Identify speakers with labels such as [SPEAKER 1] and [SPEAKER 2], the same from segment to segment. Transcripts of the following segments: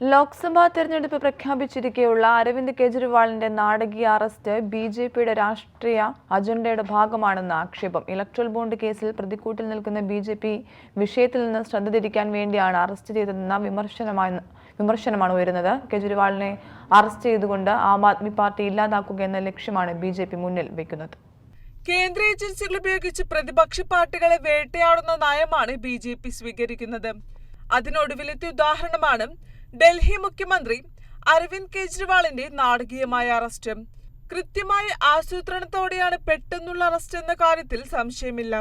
[SPEAKER 1] ലോക്സഭാ തെരഞ്ഞെടുപ്പ് പ്രഖ്യാപിച്ചിരിക്കെയുള്ള അരവിന്ദ് കെജ്രിവാളിന്റെ നാടകീയ അറസ്റ്റ് ബി ജെ പിയുടെ രാഷ്ട്രീയ അജണ്ടയുടെ ഭാഗമാണെന്ന ആക്ഷേപം. ഇലക്ട്രൽ ബോണ്ട് കേസിൽ പ്രതിക്കൂട്ടിൽ നിൽക്കുന്ന ബി ജെ പി വിഷയത്തിൽ നിന്ന് ശ്രദ്ധ തിരിക്കാൻ വേണ്ടിയാണ് അറസ്റ്റ് ചെയ്തതെന്ന വിമർശനമാണ് വിമർശനമാണ് ഉയരുന്നത്. കെജ്രിവാളിനെ അറസ്റ്റ് ചെയ്തുകൊണ്ട് ആം ആദ്മി പാർട്ടി ഇല്ലാതാക്കുക എന്ന ലക്ഷ്യമാണ് ബി ജെ പി മുന്നിൽ വയ്ക്കുന്നത്
[SPEAKER 2] കേന്ദ്ര ഏജൻസികൾ ഉപയോഗിച്ച് പ്രതിപക്ഷ പാർട്ടികളെ വേട്ടയാടുന്ന നയമാണ് ബി ജെ പി സ്വീകരിക്കുന്നത്. അതിനൊടുവിലത്തെ ഉദാഹരണമാണ് ഡൽഹി മുഖ്യമന്ത്രി അരവിന്ദ് കെജ്രിവാളിന്റെ നാടകീയമായ അറസ്റ്റ്. കൃത്യമായ ആസൂത്രണത്തോടെയാണ് പെട്ടെന്നുള്ള അറസ്റ്റ് എന്ന കാര്യത്തിൽ സംശയമില്ല.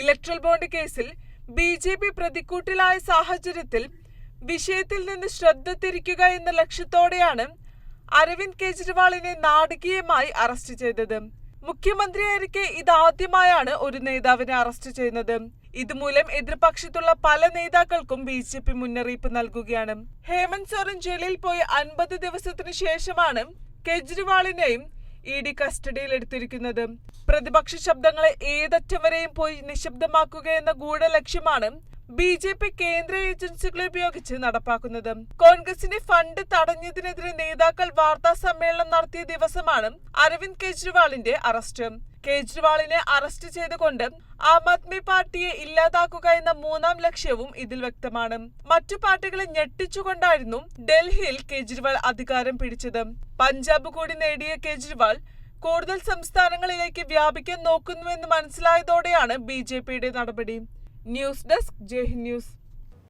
[SPEAKER 2] ഇലക്ട്രൽ ബോണ്ട് കേസിൽ ബി ജെ പി പ്രതിക്കൂട്ടിലായ സാഹചര്യത്തിൽ വിഷയത്തിൽ നിന്ന് ശ്രദ്ധ തിരിക്കുക എന്ന ലക്ഷ്യത്തോടെയാണ് അരവിന്ദ് കെജ്രിവാളിനെ നാടകീയമായി അറസ്റ്റ് ചെയ്തത്. മുഖ്യമന്ത്രിയായിരിക്കെ ഇതാദ്യമായാണ് ഒരു നേതാവിനെ അറസ്റ്റ് ചെയ്യുന്നത്. ഇതുമൂലം എതിർപക്ഷത്തുള്ള പല നേതാക്കൾക്കും ബി ജെ പി മുന്നറിയിപ്പ് നൽകുകയാണ്. ഹേമന്ത് സോറൻ ജയിലിൽ പോയി അൻപത് ദിവസത്തിനു ശേഷമാണ് കെജ്രിവാളിനെയും ഇ ഡി കസ്റ്റഡിയിൽ എടുത്തിരിക്കുന്നത്. പ്രതിപക്ഷ ശബ്ദങ്ങളെ ഏതറ്റം വരെയും പോയി നിശബ്ദമാക്കുക എന്ന ഗൂഢലക്ഷ്യമാണ് ബി ജെ പി കേന്ദ്ര ഏജൻസികളെ ഉപയോഗിച്ച് നടപ്പാക്കുന്നത്. കോൺഗ്രസിന്റെ ഫണ്ട് തടഞ്ഞതിനെതിരെ നേതാക്കൾ വാർത്താ സമ്മേളനം നടത്തിയ ദിവസമാണ് അരവിന്ദ് കെജ്രിവാളിന്റെ അറസ്റ്റ്. കേജ്രിവാളിനെ അറസ്റ്റ് ചെയ്തുകൊണ്ട് ആം ആദ്മി പാർട്ടിയെ ഇല്ലാതാക്കുക എന്ന മൂന്നാം ലക്ഷ്യവും ഇതിൽ വ്യക്തമാണ്. മറ്റു പാർട്ടികളെ ഞെട്ടിച്ചുകൊണ്ടായിരുന്നു ഡൽഹിയിൽ കേജ്രിവാൾ അധികാരം പിടിച്ചത്. പഞ്ചാബ് കൂടി നേടിയ കേജ്രിവാൾ കൂടുതൽ സംസ്ഥാനങ്ങളിലേക്ക് വ്യാപിക്കാൻ നോക്കുന്നുവെന്ന് മനസ്സിലായതോടെയാണ് ബി ജെ പിയുടെ നടപടി. News desk Jai news.